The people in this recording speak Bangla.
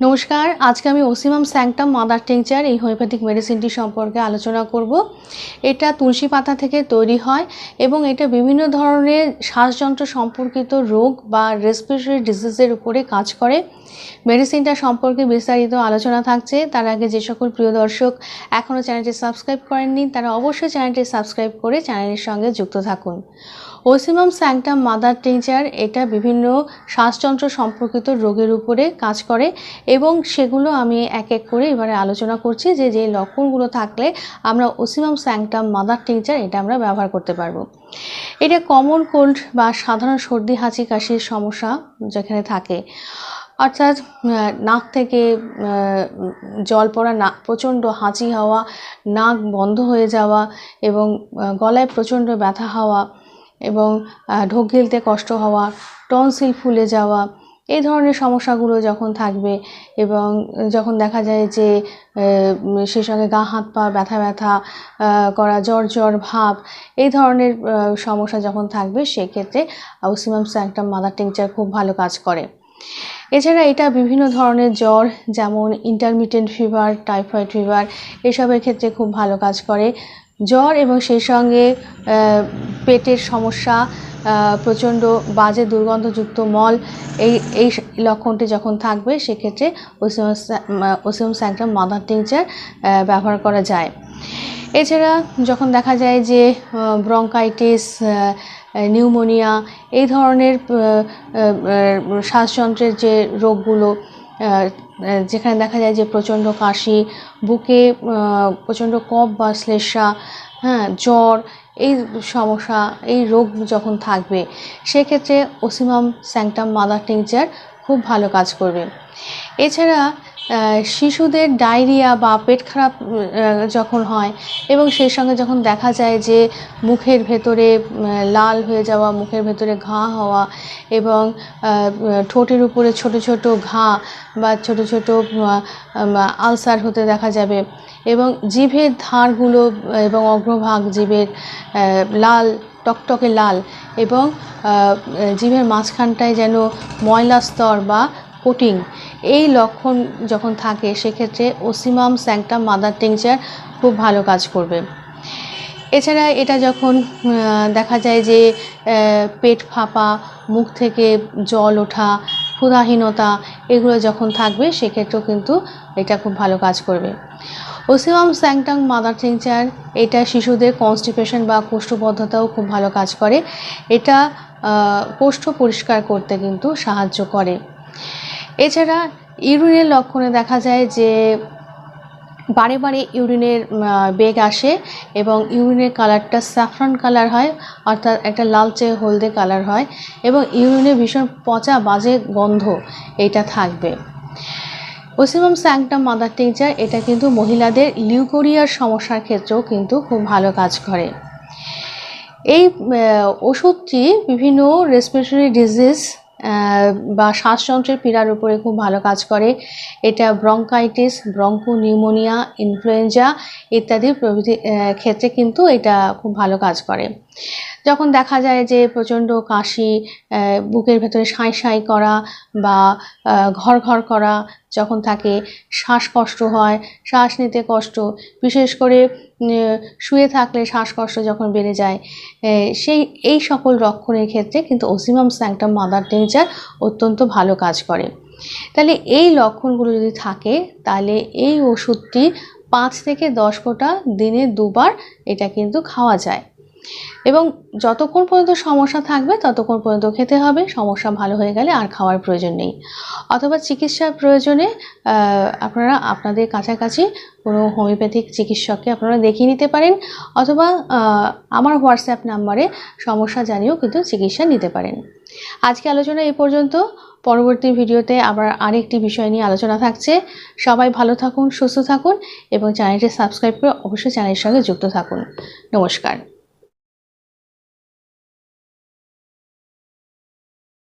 নমস্কার, আজকে আমি ওসিমাম স্যাংটাম মাদার টিংচার এই হোমিওপ্যাথিক মেডিসিনটি সম্পর্কে আলোচনা করব। এটা তুলসী পাতা থেকে তৈরি হয় এবং এটা বিভিন্ন ধরনের শ্বাসযন্ত্র সম্পর্কিত রোগ বা রেসপিরেটরি ডিজিজের উপরে কাজ করে। মেডিসিনটা সম্পর্কে বিস্তারিত আলোচনা থাকছে, তার আগে যে সকল প্রিয় দর্শক এখনও চ্যানেলটি সাবস্ক্রাইব করেননি, তারা অবশ্যই চ্যানেলটি সাবস্ক্রাইব করে চ্যানেলের সঙ্গে যুক্ত থাকুন। ওসিমাম স্যাংটাম মাদার টিংচার এটা বিভিন্ন শ্বাসযন্ত্র সম্পর্কিত রোগের উপরে কাজ করে এবং সেগুলো আমি এক এক করে এবারে আলোচনা করছি যে যে লক্ষণগুলো থাকলে আমরা ওসিমাম স্যাংটাম মাদার টিংচার এটা আমরা ব্যবহার করতে পারব। এটা কমন কোল্ড বা সাধারণ সর্দি, হাঁচি, কাশির সমস্যা যেখানে থাকে। অর্থাৎ নাক থেকে জল পড়া, না, প্রচণ্ড হাঁচি হওয়া, নাক বন্ধ হয়ে যাওয়া এবং গলায় প্রচণ্ড ব্যথা হওয়া এবং ঢোক গিলতে কষ্ট হওয়া, টনসিল ফুলে যাওয়া, এই ধরনের সমস্যাগুলো যখন থাকবে এবং যখন দেখা যায় যে সেই সঙ্গে গা, হাত, পা ব্যথা ব্যথা করা, জ্বর জ্বর, ভাব, এই ধরনের সমস্যা যখন থাকবে সেক্ষেত্রে আউসিমাম স্যাংটাম মাদার টিংচার খুব ভালো কাজ করে। এছাড়া এটা বিভিন্ন ধরনের জ্বর, যেমন ইন্টারমিটেন্ট ফিভার টাইফয়েড ফিভার এসবের ক্ষেত্রে খুব ভালো কাজ করে। জ্বর এবং সেই সঙ্গে পেটের সমস্যা প্রচণ্ড বাজে দুর্গন্ধযুক্ত মল, এই এই লক্ষণটি যখন থাকবে, সেক্ষেত্রে ওসিয়াম স্যাংটাম মাদার টিংচার ব্যবহার করা যায়। এছাড়া যখন দেখা যায় যে ব্রঙ্কাইটিস নিউমোনিয়া, এই ধরনের শ্বাসযন্ত্রের যে রোগগুলো যেখানে দেখা যায় যে প্রচণ্ড কাশি, বুকে প্রচণ্ড কফ বা শ্লেষা হ্যাঁ জ্বর, এই সমস্যা, এই রোগ যখন থাকবে, সেক্ষেত্রে ওসিমাম স্যাংটাম মাদার টিংচার খুব ভালো কাজ করবে। এছাড়া শিশুদের ডায়রিয়া বা পেট খারাপ যখন হয় এবং সেই সঙ্গে যখন দেখা যায় যে মুখের ভেতরে লাল হয়ে যাওয়া, মুখের ভেতরে ঘা হওয়া এবং ঠোঁটের উপরে ছোট ছোট ঘা বা ছোট ছোট আলসার হতে দেখা যাবে এবং জিভের ধারগুলো এবং অগ্রভাগ জিভের লাল টকটকে লাল এবং জিভের মাঝখানটায় যেন ময়লা স্তর বা কোটিং। এই লক্ষণ যখন থাকে, সেক্ষেত্রে ওসিমাম স্যাংটাম মাদার টিংচার খুব ভালো কাজ করবে। এছাড়া এটা যখন দেখা যায় যে পেট ফাঁপা, মুখ থেকে জল ওঠা, ক্ষুধাহীনতা, এগুলো যখন থাকবে, সেক্ষেত্রেও কিন্তু এটা খুব ভালো কাজ করবে। ওসিমাম স্যাংটাং মাদার টিংচার এটা শিশুদের কনস্টিপেশন বা কোষ্ঠবদ্ধতাও খুব ভালো কাজ করে। এটা কোষ্ঠ পরিষ্কার করতে কিন্তু সাহায্য করে। এছাড়া ইউরিনের লক্ষণে দেখা যায় যে, বারে বারে ইউরিনের বেগ আসে এবং ইউরিনের কালারটা স্যাফরন কালার হয়, অর্থাৎ একটা লালচে হলদে কালার হয় এবং ইউরিনে ভীষণ পচা বাজে গন্ধ এটা থাকবে। ওসিমাম স্যাংটাম মাদার টিংচার, এটা কিন্তু মহিলাদের লিউকোরিয়ার সমস্যার ক্ষেত্রেও কিন্তু খুব ভালো কাজ করে। এই ওষুধটি বিভিন্ন রেসপিরেটরি ডিজিজ বা শ্বাসযন্ত্রের পীড়ার উপরে খুব ভালো কাজ করে। এটা ব্রঙ্কাইটিস ব্রঙ্কো নিউমোনিয়া ইনফ্লুয়েঞ্জা ইত্যাদি প্রভৃতি ক্ষেত্রে কিন্তু এটা খুব ভালো কাজ করে। যখন দেখা যায় যে প্রচণ্ড কাশি বুকের ভেতরে সাঁই সাঁই করা বা ঘর ঘর করা যখন থাকে শ্বাসকষ্ট হয়, শ্বাস নিতে কষ্ট, বিশেষ করে শুয়ে থাকলে শ্বাসকষ্ট যখন বেড়ে যায় সেই, এই সকল লক্ষণের ক্ষেত্রে কিন্তু ওসিমাম স্যাংটাম মাদার টিংচার অত্যন্ত ভালো কাজ করে। তাহলে এই লক্ষণগুলো যদি থাকে, তাহলে এই ওষুধটি পাঁচ থেকে দশ ফোঁটা দিনে দুবার এটা কিন্তু খাওয়া যায়। এবং যতক্ষণ পর্যন্ত সমস্যা থাকবে, ততক্ষণ পর্যন্ত খেতে হবে। সমস্যা ভালো হয়ে গেলে আর খাওয়ার প্রয়োজন নেই। অথবা চিকিৎসার প্রয়োজনে আপনারা আপনাদের কাছাকাছি কোনো হোমিওপ্যাথিক চিকিৎসককে আপনারা দেখিয়ে নিতে পারেন। অথবা আমার হোয়াটসঅ্যাপ নাম্বারে সমস্যা জানিয়েও কিন্তু চিকিৎসা নিতে পারেন। আজকে আলোচনা এই পর্যন্ত। পরবর্তী ভিডিওতে আবার আরেকটি বিষয় নিয়ে আলোচনা থাকছে। সবাই ভালো থাকুন, সুস্থ থাকুন এবং চ্যানেলটি সাবস্ক্রাইব করে অবশ্যই চ্যানেলের সঙ্গে যুক্ত থাকুন। নমস্কার।